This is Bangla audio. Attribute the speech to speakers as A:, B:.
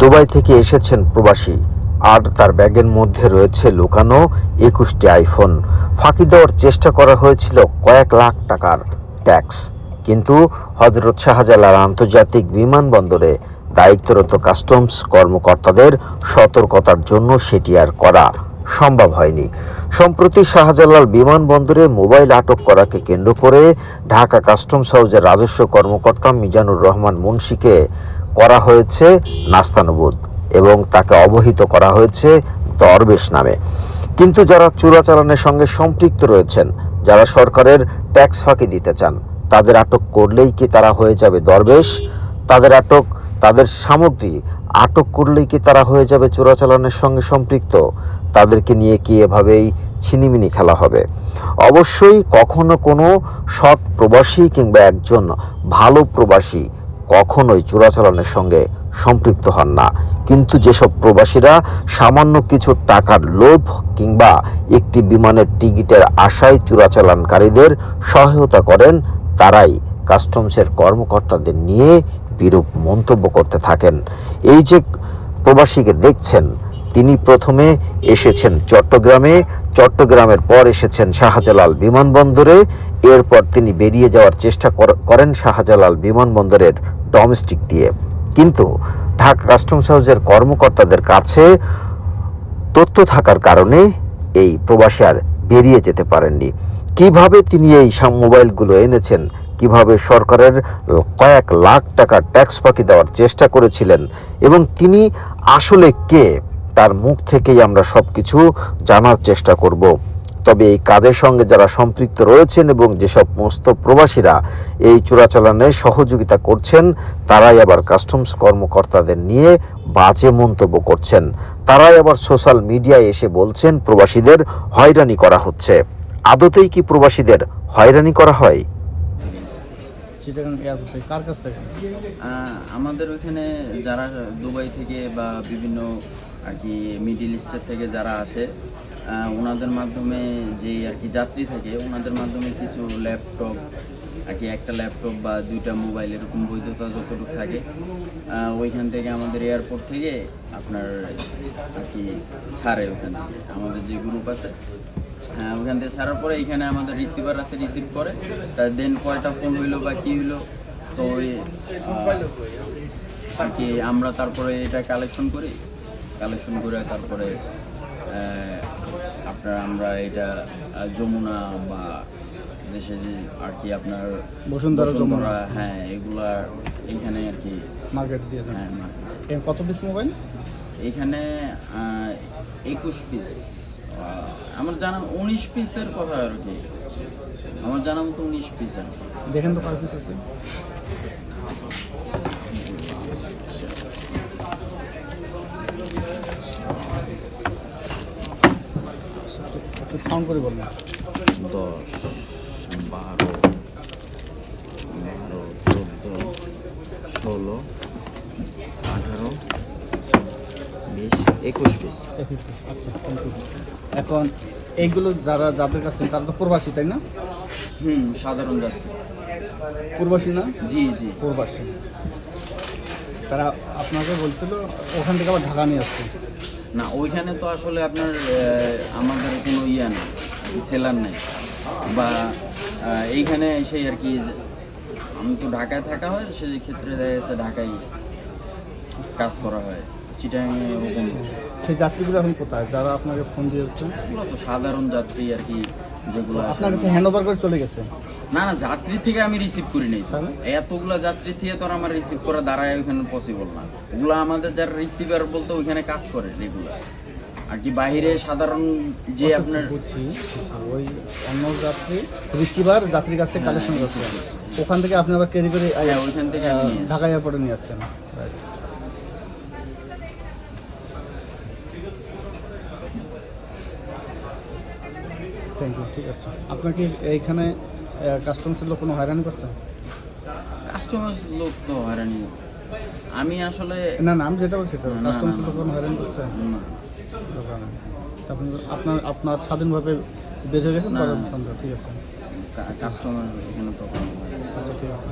A: দুবাই থেকে এসেছেন প্রবাসী। আর তার ব্যাগের মধ্যে রয়েছে লুকানো একুশটি আইফোন। ফাঁকি দেওয়ার চেষ্টা করা হয়েছিল কয়েক লাখ টাকার ট্যাক্স। কিন্তু হজরত শাহজালাল আন্তর্জাতিক বিমানবন্দরে দায়িত্বরত কাস্টমস কর্মকর্তাদের সতর্কতার জন্য সেটি আর করা সম্ভব হয়নি। সম্প্রতি শাহজালাল বিমানবন্দরে মোবাইল আটক করাকে কেন্দ্র করে ঢাকা কাস্টমস হাউসের রাজস্ব কর্মকর্তা মিজানুর রহমান মুন্সিকে করা হয়েছে নাস্তানুবোধ এবং তাকে অবহিত করা হয়েছে দরবেশ নামে। কিন্তু যারা চোরাচালানের সঙ্গে সম্পৃক্ত রয়েছেন, যারা সরকারের ট্যাক্স ফাঁকি দিতে চান, তাদের আটক করলেই কি তারা হয়ে যাবে দরবেশ? তাদের আটক, তাদের সামগ্রী আটক করলেই কি তারা হয়ে যাবে চোরাচালানের সঙ্গে সম্পৃক্ত? তাদেরকে নিয়ে কি এভাবেই ছিনিমিনি খেলা হবে? অবশ্যই কখনো কোনো সৎ প্রবাসী কিংবা একজন ভালো প্রবাসী কখনোই চোরাচালানের সঙ্গে সম্পৃক্ত হন না। কিন্তু যেসব প্রবাসীরা সামান্য কিছু টাকার লোভ কিংবা একটি বিমানের টিকিটের আশায় চোরাচালানকারীদের সহায়তা করেন, তারাই কাস্টমসের কর্মকর্তাদের নিয়ে বিরূপ মন্তব্য করতে থাকেন। এই যে প্রবাসীকে দেখছেন, তিনি প্রথমে এসেছেন চট্টগ্রামে, চট্টগ্রামের পর এসেছেন শাহজালাল বিমানবন্দরে, এরপর তিনি বেরিয়ে যাওয়ার চেষ্টা করেন শাহজালাল বিমানবন্দরের ডোমেস্টিক দিয়ে। কিন্তু ঢাকা কাস্টমস হাউসের কর্মকর্তাদের কাছে তথ্য থাকার কারণে এই প্রবাসী আর বেরিয়ে যেতে পারেননি। কীভাবে তিনি এই মোবাইলগুলো এনেছেন, কীভাবে সরকারের কয়েক লাখ টাকা ট্যাক্স ফাঁকি দেওয়ার চেষ্টা করেছিলেন, এবং তিনি আসলে কে, তার মুখ থেকেই আমরা সব কিছু জানার চেষ্টা করব। তবে এই কাজের সঙ্গে যারা সম্পৃক্ত রয়েছেন এবং যেসব সমস্ত প্রবাসীরা এই চোরাচালানে সহযোগিতা করছেন তারাই আবার কাস্টমস কর্মকর্তাদের নিয়ে বাজে মন্তব্য করছেন। তারাই আবার সোশ্যাল মিডিয়ায় এসে বলছেন প্রবাসীদের হয়রানি করা হচ্ছে। আদতেই কি প্রবাসীদের হয়রানি করা হয়?
B: কার কাছ থেকে?
C: আমাদের ওইখানে যারা দুবাই থেকে বা বিভিন্ন আর কি মিডিল ইস্টের থেকে যারা আসে ওনাদের মাধ্যমে যে আর কি যাত্রী থাকে, ওনাদের মাধ্যমে কিছু ল্যাপটপ আর কি একটা ল্যাপটপ বা দুইটা মোবাইল এরকম বৈধতা যতটুকু থাকে ওইখান থেকে আমাদের এয়ারপোর্ট থেকে আপনার আর কি ছাড়ে ওখান থেকে। আমাদের যে গ্রুপ আছে ওখান থেকে ছাড়ার পরে এখানে আমাদের রিসিভার আছে রিসিভ করে। তার দেন কয়টা ফোন হইল বা কী হইল, তো আর কি আমরা তারপরে এটা কালেকশন করি। কালেকশন করে তারপরে আপনার আমরা এটা যমুনা বা দেশে যে আর কি আপনার
B: বসুন্ধরা, যমুনা।
C: হ্যাঁ এগুলা এইখানে আর কি।
B: মার্কেট দিয়ে
C: হ্যাঁ।
B: এ কত পিস মোবাইল
C: এখানে একুশ পিস আমার জানা উনিশ পিসের কথা আর কি। আমার জানা মতো উনিশ পিস আর কি
B: দেখেন তো কয় পিস আছে। সাউন্ড করে বলুন
C: দশ বারো বারো চোদ্দ ষোলো আঠারো বিশ একুশ পিস
B: একুশ পিস আচ্ছা এখন এইগুলো যারা যাদের কাছে তারা তো প্রবাসী তাই না?
C: হুম সাধারণ যাত্রী
B: প্রবাসী না?
C: জি জি।
B: প্রবাসী। তারা আপনাকে বলছিল ওখান থেকে আবার ঢাকা নিয়ে আসছে
C: না ওইখানে তো আসলে আপনার আমাদের কোনো ইয়ে নেই সেলার নেই। বা এইখানে সেই আর কি আমি তো ঢাকায় থাকা হয় সেই ক্ষেত্রে দেখা ঢাকায় কাজ করা হয় চিটাঙে
B: সেই যাত্রীগুলো এখন কোথায়? যারা আপনাকে ফোন দিয়েছে?
C: তো সাধারণ যাত্রী আর কি যেগুলো আসে
B: আপনার হ্যান্ড ওভার করে চলে গেছে?
C: না না যাত্রী থেকে আমি রিসিভ করি নাই।
B: তাহলে?
C: এতগুলা যাত্রী থেকে তো আমার রিসিভ করা দাঁড়ায় ওইখানে পসিবল না। ওগুলো আমাদের যারা রিসিভার বলতে ওইখানে কাজ করে রেগুলার আর কি বাইরে সাধারণ যে আপনার
B: ওই অন্য যাত্রী রিসিভার যাত্রীর কাছে কালেকশন করছে ওখান থেকে আপনি আবার ক্যারি করে
C: হ্যাঁ ওইখান থেকে
B: ঢাকা এয়ারপোর্টে নিয়ে আসছেন। থ্যাংক ইউ ঠিক আছে। আপনার কি এইখানে কাস্টমসের লোক কোনো হয়রানি করছে?
C: কাস্টমার্স লোক তো হয়রানি। আমি আসলে
B: না নাম আমি যেটা বলছি তো
C: কাস্টমস
B: লোক কোনো হয়রানি করছে?
C: না,
B: আপনার আপনার স্বাধীনভাবে বেঁধে গেছেন? ঠিক আছে।
C: কাস্টমার এখানে তো
B: আচ্ছা ঠিক আছে।